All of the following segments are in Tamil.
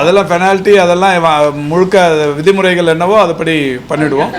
அதெல்லாம் பெனால்ட்டி அதெல்லாம் முழுக்க விதிமுறைகள் என்னவோ அதுபடி பண்ணிடுவோம்.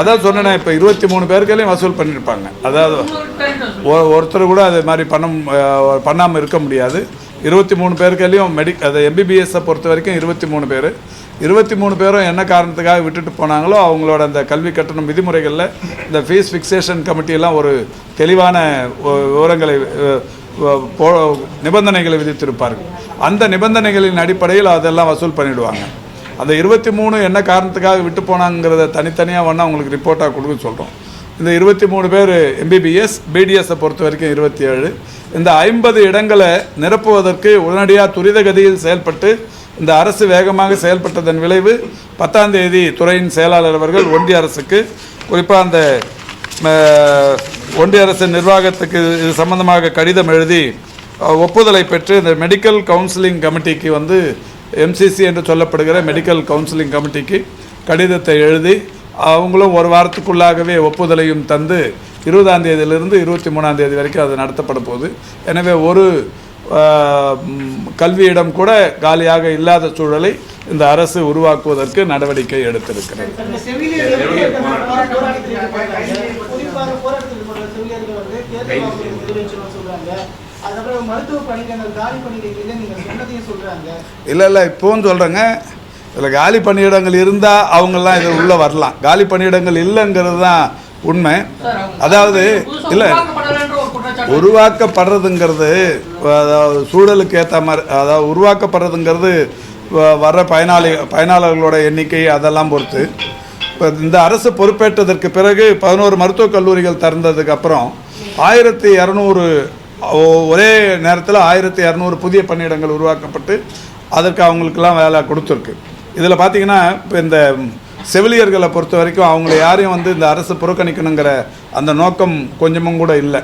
அதான் சொன்னேனே இப்போ இருபத்தி மூணு பேருக்கையும் வசூல் பண்ணியிருப்பாங்க அதாவது ஒருத்தர் கூட அது மாதிரி பண்ண பண்ணாமல் இருக்க முடியாது. இருபத்தி மூணு பேருக்கையும் மெடி அது எம்பிபிஎஸ்ஸை பொறுத்த வரைக்கும் இருபத்தி மூணு பேர். இருபத்தி மூணு பேரும் என்ன காரணத்துக்காக விட்டுட்டு போனாங்களோ அவங்களோட அந்த கல்வி கட்டணம் விதிமுறைகளில் இந்த ஃபீஸ் ஃபிக்சேஷன் கமிட்டியெல்லாம் ஒரு தெளிவான விவரங்களை நிபந்தனைகளை விதித்திருப்பார்கள். அந்த நிபந்தனைகளின் அடிப்படையில் அதெல்லாம் வசூல் பண்ணிவிடுவாங்க அந்த இருபத்தி மூணு என்ன காரணத்துக்காக விட்டு போனாங்கிறத தனித்தனியாக வேணால் அவங்களுக்கு ரிப்போர்ட்டாக கொடுக்க சொல்கிறோம் இந்த இருபத்தி மூணு பேர் எம்பிபிஎஸ் பிடிஎஸை பொறுத்த வரைக்கும் இருபத்தி ஏழு. இந்த ஐம்பது இடங்களை நிரப்புவதற்கு உடனடியாக துரித கதியில் செயல்பட்டு இந்த அரசு வேகமாக செயல்பட்டதன் விளைவு பத்தாம் தேதி துறையின் செயலாளர் அவர்கள் ஒன்றிய அரசுக்கு. குறிப்பாக அந்த ஒன்றிய அரசின் நிர்வாகத்துக்கு இது சம்பந்தமாக கடிதம் எழுதி ஒப்புதலை பெற்று இந்த மெடிக்கல் கவுன்சிலிங் கமிட்டிக்கு வந்து எம்சிசி என்று சொல்லப்படுகிற மெடிக்கல் கவுன்சிலிங் கமிட்டிக்கு கடிதத்தை எழுதி அவங்களும் ஒரு வாரத்துக்குள்ளாகவே ஒப்புதலையும் தந்து இருபதாம் தேதியிலிருந்து இருபத்தி மூணாம் தேதி வரைக்கும் அது நடத்தப்பட போகுது. எனவே ஒரு கல்வியிடம் கூட காலியாக இல்லாத சூழலை இந்த அரசு உருவாக்குவதற்கு நடவடிக்கை எடுத்திருக்கிறது இல்லை நீங்க சொன்னதையும் சொல்றாங்க இல்லை இல்லை இப்போவும் சொல்கிறேங்க இதில் காலி பணியிடங்கள் இருந்தால் அவங்கெல்லாம் இதில் உள்ளே வரலாம் காலி பணியிடங்கள் இல்லைங்கிறது தான் உண்மை. அதாவது இல்லை உருவாக்கப்படுறதுங்கிறது அதாவது சூழலுக்கு ஏற்ற மாதிரி அதாவது உருவாக்கப்படுறதுங்கிறது வ- வர்ற பயனாளி பயனாளர்களோட எண்ணிக்கை அதெல்லாம் பொறுத்து. இப்போ இந்த அரசு பொறுப்பேற்றதற்கு பிறகு பதினோரு மருத்துவக் கல்லூரிகள் திறந்ததுக்கு அப்புறம் ஆயிரத்தி இரநூறு ஒரே நேரத்தில் ஆயிரத்தி இரநூறு புதிய பணியிடங்கள் உருவாக்கப்பட்டு அதற்கு அவங்களுக்கெல்லாம் வேலை கொடுத்துருக்கு. இதில் பார்த்தீங்கன்னா இப்போ இந்த செவிலியர்களை பொறுத்த வரைக்கும் அவங்கள யாரையும் வந்து இந்த அரசு புறக்கணிக்கணுங்கிற அந்த நோக்கம் கொஞ்சமும் கூட இல்லை.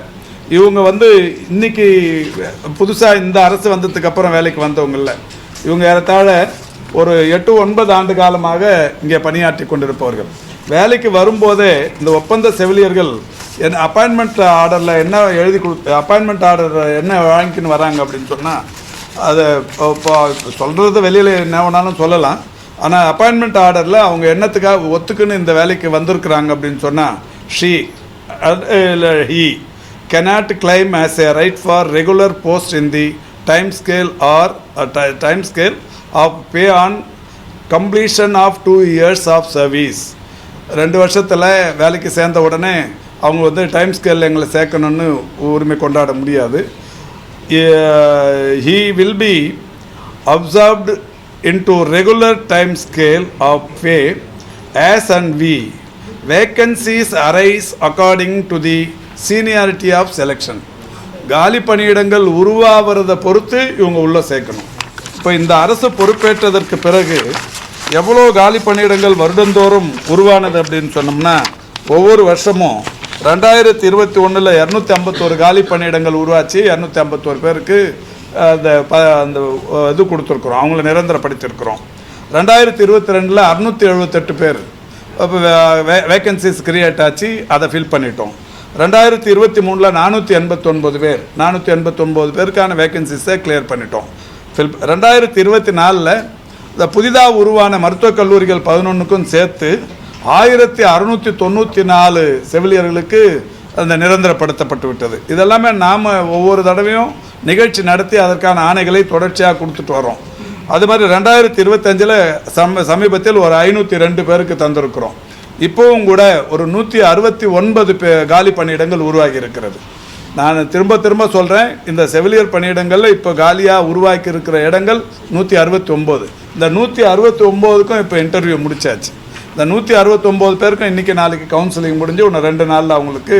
இவங்க வந்து இன்னைக்கு புதுசாக இந்த அரசு வந்ததுக்கப்புறம் வேலைக்கு வந்தவங்க இல்லை. இவங்க ஏறத்தாழ ஒரு எட்டு ஒன்பது ஆண்டு காலமாக இங்கே பணியாற்றி கொண்டிருப்பவர்கள். வேலைக்கு வரும்போதே இந்த ஒப்பந்த செவிலியர்கள் என் அப்பாயின்மெண்ட் ஆர்டரில் என்ன எழுதி கொடு அப்பாயின்மெண்ட் ஆர்டர் என்ன வாங்கிக்கின்னு வராங்க அப்படின்னு சொன்னால் அதை இப்போ சொல்கிறது வெளியில் என்ன வேணாலும் சொல்லலாம். ஆனால் அப்பாயின்மெண்ட் ஆர்டரில் அவங்க என்னத்துக்காக ஒத்துக்குன்னு இந்த வேலைக்கு வந்திருக்கிறாங்க அப்படின்னு சொன்னால் ஷீ இல்லை he cannot claim as a right for regular post in the time scale or time scale of pay on completion of two years of service ரெண்டு வருஷத்தில் வேலைக்கு சேர்ந்த உடனே அவங்க வந்து டைம் ஸ்கேலில் எங்களை சேர்க்கணும்னு உரிமை கொண்டாட முடியாது. He will be absorbed into regular time scale of pay as and we vacancies arise according to the seniority of selection. காலி பணியிடங்கள் உருவாகிறத பொறுத்து இவங்க உள்ள சேர்க்கணும். இப்போ இந்த அரசு பொறுப்பேற்றதற்கு பிறகு எவ்வளோ காலி பணியிடங்கள் வருடந்தோறும் உருவானது அப்படின்னு சொன்னோம்னா ஒவ்வொரு வருஷமும் ரெண்டாயிரத்தி இருபத்தி ஒன்றில் இரநூத்தி ஐம்பத்தோரு காலி பணியிடங்கள் உருவாச்சு இரநூத்தி ஐம்பத்தோரு பேருக்கு அந்த ப அந்த இது கொடுத்துருக்குறோம். அவங்கள நிரந்தரப்படுத்தியிருக்கிறோம். ரெண்டாயிரத்தி இருபத்தி ரெண்டில் அறுநூற்றி எழுபத்தெட்டு பேர் வே வேக்கன்சிஸ் கிரியேட் ஆச்சு. அதை ஃபில் பண்ணிட்டோம். ரெண்டாயிரத்தி இருபத்தி மூணில் நானூற்றி எண்பத்தொன்பது பேர் நானூற்றி எண்பத்தொம்போது பேருக்கான வேக்கன்சிஸை கிளியர் பண்ணிட்டோம். ஃபில் ரெண்டாயிரத்தி இருபத்தி நாலில் இந்த புதிதாக உருவான மருத்துவக் கல்லூரிகள் பதினொன்றுக்கும் சேர்த்து ஆயிரத்தி அறுநூற்றி தொண்ணூற்றி நாலு செவிலியர்களுக்கு அந்த நிரந்தரப்படுத்தப்பட்டு விட்டது. இதெல்லாமே நாம் ஒவ்வொரு தடவையும் நிகழ்ச்சி நடத்தி அதற்கான ஆணைகளை தொடர்ச்சியாக கொடுத்துட்டு வரோம் அது மாதிரி ரெண்டாயிரத்தி இருபத்தஞ்சில் சம சமீபத்தில் ஒரு ஐநூற்றி ரெண்டு பேருக்கு தந்திருக்கிறோம். இப்போவும் கூட ஒரு நூற்றி அறுபத்தி ஒன்பது பே காலி பணியிடங்கள் உருவாகி இருக்கிறது. நான் திரும்ப திரும்ப சொல்கிறேன் இந்த செவிலியர் பணியிடங்களில் இப்போ காலியாக உருவாக்கி இருக்கிற இடங்கள் நூற்றி அறுபத்தி ஒம்பது இந்த நூற்றி அறுபத்தி ஒம்போதுக்கும் இப்போ இன்டர்வியூ முடிச்சாச்சு. இந்த நூற்றி அறுபத்தொம்போது பேருக்கும் இன்றைக்கி நாளைக்கு கவுன்சிலிங் முடிஞ்சு இன்னும் ரெண்டு நாளில் அவங்களுக்கு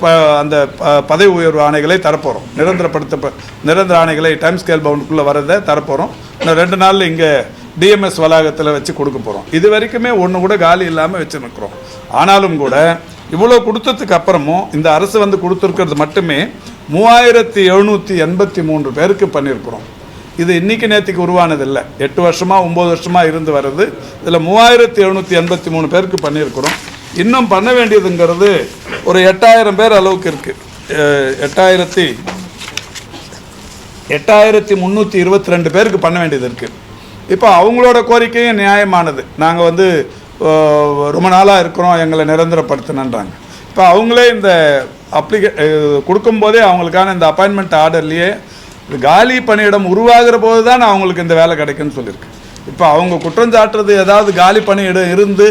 ப அந்த ப- பதவி உயர்வு ஆணைகளை தரப்போகிறோம் நிரந்தரப்படுத்த நிரந்தர ஆணைகளை டைம் ஸ்கேல் பவுண்டுக்குள்ளே வரதை தரப்போகிறோம் இன்னும் ரெண்டு நாளில் இங்கே டிஎம்எஸ் வளாகத்தில் வச்சு கொடுக்க போகிறோம் இது வரைக்குமே ஒன்று கூட காலி இல்லாமல் வச்சுருக்கிறோம் ஆனாலும் கூட இவ்வளோ கொடுத்ததுக்கு அப்புறமும் இந்த அரசு வந்து கொடுத்துருக்கிறது மட்டுமே மூவாயிரத்தி எழுநூற்றி எண்பத்தி மூன்று பேருக்கு பண்ணியிருக்கிறோம். இது இன்னைக்கு நேற்றுக்கு உருவானதில்லை. எட்டு வருஷமாக ஒம்பது வருஷமாக இருந்து வருது. இதில் மூவாயிரத்தி எழுநூற்றி எண்பத்தி மூணு பேருக்கு பண்ணியிருக்கிறோம். இன்னும் பண்ண வேண்டியதுங்கிறது ஒரு எட்டாயிரம் பேர் அளவுக்கு இருக்குது எட்டாயிரத்தி எட்டாயிரத்தி முந்நூற்றி இருபத்தி ரெண்டு பேருக்கு பண்ண வேண்டியது இருக்குது இப்போ அவங்களோட கோரிக்கையும் நியாயமானது. நாங்கள் வந்து ரொம்ப நாளாக இருக்கிறோம் எங்களை நிரந்தரப்படுத்தணுன்றாங்க. இப்போ அவங்களே இந்த அப்ளிகே கொடுக்கும்போதே அவங்களுக்கான இந்த அப்பாயின்மெண்ட் ஆர்டர்லேயே இது காலி பணியிடம் உருவாகிற போது தான் அவங்களுக்கு இந்த வேலை கிடைக்குன்னு சொல்லியிருக்கு. இப்போ அவங்க குற்றம் சாட்டுறது ஏதாவது காலி பணியிடம் இருந்து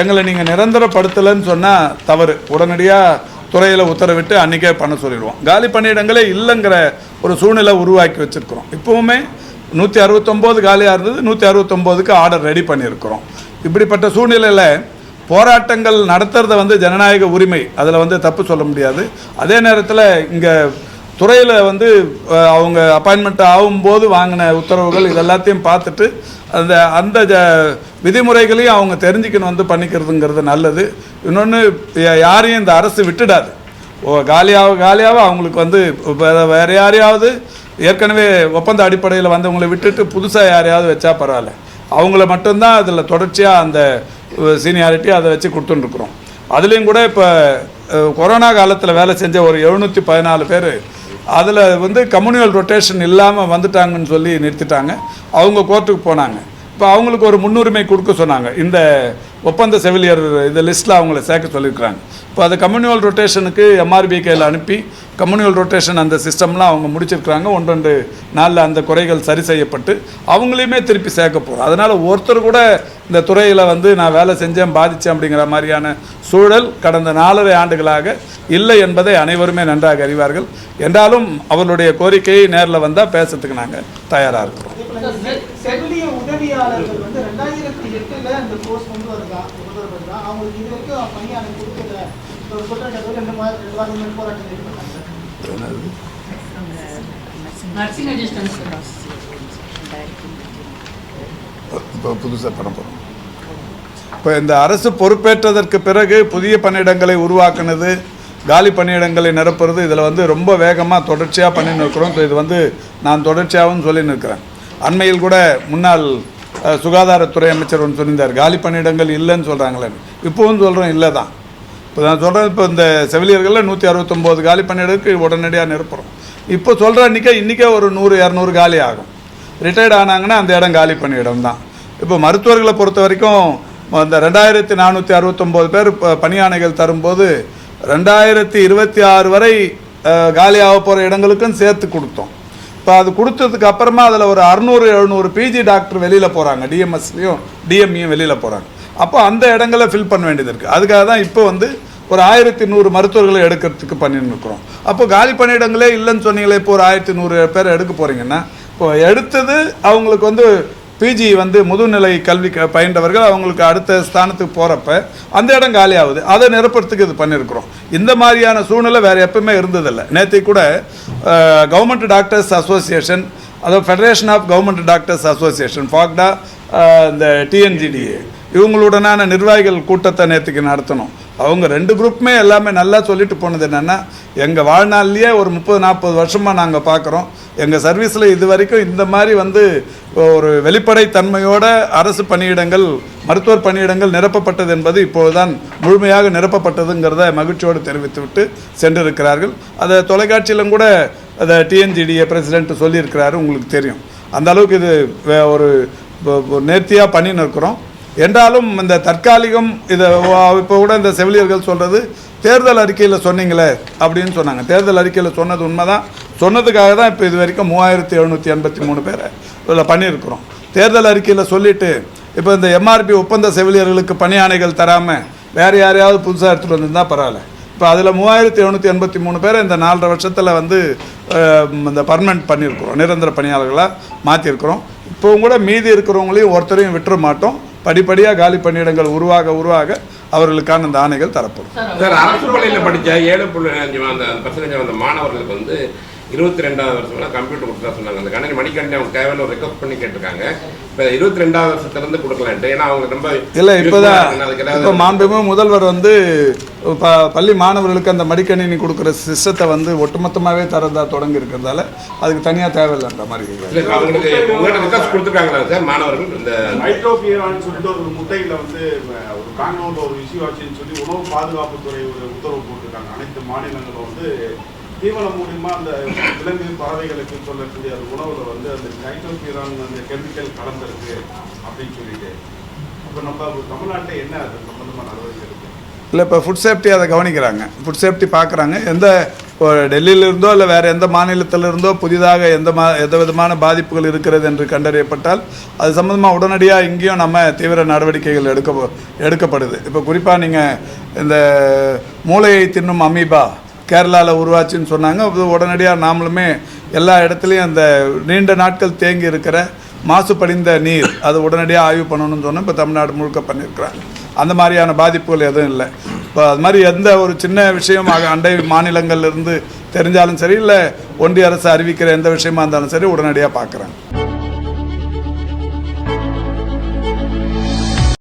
எங்களை நீங்கள் நிரந்தரப்படுத்தலைன்னு சொன்னால் தவறு. உடனடியாக துறையில் உத்தரவிட்டு அன்றைக்கே பண்ண சொல்லிடுவோம். காலி பணியிடங்களே இல்லைங்கிற ஒரு சூழ்நிலை உருவாக்கி வச்சுருக்குறோம். இப்போவுமே நூற்றி அறுபத்தொம்போது காலியாக இருந்தது நூற்றி அறுபத்தொம்போதுக்கு ஆர்டர் ரெடி பண்ணியிருக்கிறோம். இப்படிப்பட்ட சூழ்நிலையில் போராட்டங்கள் நடத்துகிறத வந்து ஜனநாயக உரிமை அதில் வந்து தப்பு சொல்ல முடியாது. அதே நேரத்தில் இங்கே துறையில் வந்து அவங்க அப்பாயின்மெண்ட் ஆகும்போது வாங்கின உத்தரவுகள் இது எல்லாத்தையும் பார்த்துட்டு அந்த அந்த ஜ விதிமுறைகளையும் அவங்க தெரிஞ்சுக்கணும் வந்து பண்ணிக்கிறதுங்கிறது நல்லது. இன்னொன்று யாரையும் இந்த அரசு விட்டுடாது. ஓ காலியாக காலியாக அவங்களுக்கு வந்து வேறு யாரையாவது ஏற்கனவே ஒப்பந்த அடிப்படையில் வந்தவங்களை விட்டுட்டு புதுசாக யாரையாவது வச்சா பரவாயில்ல. அவங்கள மட்டும்தான் அதில் தொடர்ச்சியாக அந்த சீனியாரிட்டி அதை வச்சு கொடுத்துட்டுருக்குறோம். அதுலேயும் கூட இப்போ கொரோனா காலத்தில் வேலை செஞ்ச ஒரு எழுநூற்றி பதினாலு பேர் அதில் வந்து கம்யூனியல் ரொட்டேஷன் இல்லாமல் வந்துட்டாங்கன்னு சொல்லி நிறுத்திட்டாங்க. அவங்க கோர்ட்டுக்கு போனாங்க. இப்போ அவங்களுக்கு ஒரு முன்னுரிமை கொடுக்க சொன்னாங்க. இந்த ஒப்பந்த செவிலியர் இந்த லிஸ்ட்டில் அவங்கள சேர்க்க சொல்லியிருக்கிறாங்க. இப்போ அது கம்யூனியல் ரொட்டேஷனுக்கு எம்ஆர்பிகேயில் அனுப்பி கம்யூனியல் ரொட்டேஷன் அந்த சிஸ்டம்லாம் அவங்க முடிச்சிருக்கிறாங்க. ஒன்று ரெண்டு நாளில் அந்த குறைகள் சரி செய்யப்பட்டு அவங்களையுமே திருப்பி சேர்க்க போகிறோம் அதனால் ஒருத்தர் கூட இந்த துறையில் வந்து நான் வேலை செஞ்சேன் பாதித்தேன் அப்படிங்கிற மாதிரியான சூழல் கடந்த நாலரை ஆண்டுகளாக இல்லை என்பதை அனைவருமே நன்றாக அறிவார்கள். என்றாலும் அவர்களுடைய கோரிக்கையை நேரில் வந்தால் பேசுறதுக்கு நாங்கள் தயாராக இருக்கிறோம். அவங்களுக்கு இது வரைக்கும் கொடுக்கல ரெண்டு மாதம் ரெண்டு வாரம் முன்னாடி போராட்டம் அசிஸ்டன்ஸ் இப்போ புதுசாக பண்ண போகிறோம் இப்போ இந்த அரசு பொறுப்பேற்றதற்கு பிறகு புதிய பணியிடங்களை உருவாக்குனது காலி பணியிடங்களை நிரப்புறது இதில் வந்து ரொம்ப வேகமாக தொடர்ச்சியாக பண்ணின்னு இருக்கிறோம். இப்போ இது வந்து நான் தொடர்ச்சியாகவும் சொல்லி நிற்கிறேன் அண்மையில் கூட முன்னாள் சுகாதாரத்துறை அமைச்சர் ஒன்று சொல்லியிருந்தார் காலி பணியிடங்கள் இல்லைன்னு சொல்கிறாங்களே இப்போவும் சொல்கிறோம் இல்லை தான். இப்போ நான் சொல்கிறேன் இப்போ இந்த செவிலியர்களில் நூற்றி அறுபத்தொம்போது காலி பணியிடத்துக்கு உடனடியாக நிரப்புகிறோம் இப்போ சொல்கிற அன்றைக்கே இன்றைக்கே ஒரு நூறு இரநூறு காலி ஆகும். ரிட்டையர்ட் ஆனாங்கன்னா அந்த இடம் காலி பணியிடம் தான். இப்போ மருத்துவர்களை பொறுத்த வரைக்கும் அந்த ரெண்டாயிரத்தி நானூற்றி அறுபத்தொம்போது பேர் பணியானைகள் தரும்போது ரெண்டாயிரத்தி இருபத்தி ஆறு வரை காலியாக போகிற இடங்களுக்கும் சேர்த்து கொடுத்தோம். இப்போ அது கொடுத்ததுக்கு அப்புறமா அதில் ஒரு அறுநூறு எழுநூறு பிஜி டாக்டர் வெளியில் போகிறாங்க டிஎம்எஸ்லையும் டிஎம்இயும் வெளியில் போகிறாங்க அப்போ அந்த இடங்களை ஃபில் பண்ண வேண்டியது இருக்குது அதுக்காக தான் இப்போ வந்து ஒரு ஆயிரத்தி நூறு மருத்துவர்களை எடுக்கிறதுக்கு பண்ணின்னு இருக்கிறோம். அப்போ காலி பணியிடங்களே இல்லைன்னு சொன்னீங்களே இப்போ ஒரு ஆயிரத்தி நூறு பேர் எடுக்க போகிறீங்கன்னா இப்போ எடுத்தது அவங்களுக்கு வந்து பிஜி வந்து முதுநிலை கல்வி பயின்றவர்கள் அவங்களுக்கு அடுத்த ஸ்தானத்துக்கு போகிறப்ப அந்த இடம் காலியாகுது. அதை நிரப்புறதுக்கு இது பண்ணியிருக்கிறோம் இந்த மாதிரியான சூழ்நிலை வேறு எப்பவுமே இருந்ததில்லை. நேற்று கூட கவர்மெண்ட் டாக்டர்ஸ் அசோசியேஷன் அதாவது federation of government doctors association FOGDA இந்த டிஎன்ஜிடிஏ இவங்களுடனான நிர்வாகிகள் கூட்டத்தை நேற்றுக்கு நடத்தணும். அவங்க ரெண்டு குரூப்புமே எல்லாமே நல்லா சொல்லிட்டு போனது என்னென்னா எங்கள் வாழ்நாள்லேயே ஒரு முப்பது நாற்பது வருஷமாக நாங்கள் பார்க்குறோம் எங்கள் சர்வீஸில் இது வரைக்கும் இந்த மாதிரி வந்து ஒரு வெளிப்படைத்தன்மையோட அரசு பணியிடங்கள் மருத்துவர் பணியிடங்கள் நிரப்பப்பட்டது என்பது இப்போதுதான் முழுமையாக நிரப்பப்பட்டதுங்கிறத மகிழ்ச்சியோடு தெரிவித்துவிட்டு சென்றிருக்கிறார்கள். அதை தொலைக்காட்சியிலும் கூட அதை டிஎன்ஜிடிஏ பிரசிடென்ட் சொல்லியிருக்கிறாரு உங்களுக்கு தெரியும். அந்த அளவுக்கு இது வே- ஒரு நேர்த்தியாக பண்ணின்னு இருக்கிறோம். என்றாலும் இந்த தற்காலிகம் இதை இப்போ கூட இந்த செவிலியர்கள் சொல்கிறது தேர்தல் அறிக்கையில் சொன்னீங்களே அப்படின்னு சொன்னாங்க. தேர்தல் அறிக்கையில் சொன்னது உண்மைதான். சொன்னதுக்காக தான் இப்போ இது வரைக்கும் மூவாயிரத்தி எழுநூற்றி எண்பத்தி மூணு பேரை இதில் பண்ணியிருக்கிறோம். தேர்தல் அறிக்கையில் சொல்லிட்டு இப்போ இந்த எம்ஆர்பி ஒப்பந்த செவிலியர்களுக்கு பணியாணைகள் தராமல் வேறு யாரையாவது புதுசாக எடுத்துகிட்டு வந்திருந்தால் பரவாயில்ல. இப்போ அதில் மூவாயிரத்தி எழுநூற்றி எண்பத்தி மூணு பேரை இந்த நாலரை வருஷத்தில் வந்து இந்த பர்மனெண்ட் பண்ணியிருக்கிறோம். நிரந்தர பணியாளர்களாக மாற்றிருக்கிறோம் இப்போவும் கூட மீதி இருக்கிறவங்களையும் ஒருத்தரையும் விட்டுற மாட்டோம். படிப்படியாக காலி பணியிடங்கள் உருவாக உருவாக அவர்களுக்கான இந்த ஆணைகள் தரப்படும். சார் அரசு பள்ளியில் படித்த ஏழு புள்ளி அஞ்சு அந்த பர்சன்டேஜ் வந்த மாணவர்களுக்கு வந்து இருபத்தி ரெண்டாவது வருஷம்லாம் கம்ப்யூட்டர் கொடுத்தா சொன்னாங்க. அந்த கணினி மணிக்கண்டி அவங்க தேவையான ஒரு ரெக்வஸ்ட் பண்ணி கேட்டிருக்காங்க. இப்போ இருபத்தி ரெண்டாவது வருஷத்துலேருந்து கொடுக்கலான்ட்டு. ஏன்னா அவங்க ரொம்ப இல்லை இப்போதான் இப்போ மாண்புமிகு முதல்வர் வந்து ப பள்ளி மாணவர்களுக்கு அந்த மடிக்கணினி கொடுக்குற சிஸ்டத்தை வந்து ஒட்டுமொத்தமாகவே தரதா தொடங்கி இருக்கிறதால அதுக்கு தனியாக தேவையில்லைன்ற மாதிரி இல்லை அவங்களுக்கு உங்கள்கிட்ட ரெக்வஸ்ட் கொடுத்துருக்காங்களா சார் மாணவர்கள்? இந்த மைக்ரோபியரான்னு சொல்லிட்டு ஒரு முட்டையில வந்து ஒரு பெங்களூர்ல ஒரு இஷ்யூ ஆச்சுன்னு சொல்லி உணவு பாதுகாப்புத்துறை ஒரு உத்தரவு போட்டிருக்காங்க. அனைத்து மாநிலங்களும் வந்து தீவனம் மூலியமா அந்த விலங்கு பறவைகளுக்கு சொல்லக்கூடிய அந்த உணவுல வந்து அந்த நைட்ரோபியூரான் அந்த கெமிக்கல் கலந்துருக்கு அப்படின்னு சொல்லிட்டு. அப்ப நம்ம தமிழ்நாட்டில் என்ன அது சம்பந்தமா நடவடிக்கை இருக்கு இல்லை இப்போ ஃபுட் சேஃப்டி அதை கவனிக்கிறாங்க. ஃபுட் சேஃப்டி பார்க்குறாங்க எந்த டெல்லியிலிருந்தோ இல்லை வேறு எந்த மாநிலத்திலிருந்தோ புதிதாக எந்த மா எந்த விதமான பாதிப்புகள் இருக்கிறது என்று கண்டறியப்பட்டால் அது சம்மந்தமாக உடனடியாக இங்கேயும் நம்ம தீவிர நடவடிக்கைகள் எடுக்க எடுக்கப்படுது. இப்போ குறிப்பாக நீங்கள் இந்த மூளையை தின்னும் அமீபா கேரளாவில் உருவாச்சுன்னு சொன்னாங்க. அது உடனடியாக நாமளுமே எல்லா இடத்துலையும் அந்த நீண்ட நாட்கள் தேங்கி இருக்கிற மாசுபடிந்த நீர் அது உடனடியாக ஆய்வு பண்ணணும்னு சொன்னால் இப்போ தமிழ்நாடு முழுக்க பண்ணியிருக்கிறாங்க அந்த மாதிரியான பாதிப்புகள் எதுவும் இல்லை. இப்போ அது மாதிரி எந்த ஒரு சின்ன விஷயம் அண்டை மாநிலங்கள்லேருந்து தெரிஞ்சாலும் சரி இல்லை ஒன்றிய அரசு அறிவிக்கிற எந்த விஷயமா இருந்தாலும் சரி உடனடியாக பார்க்குறாங்க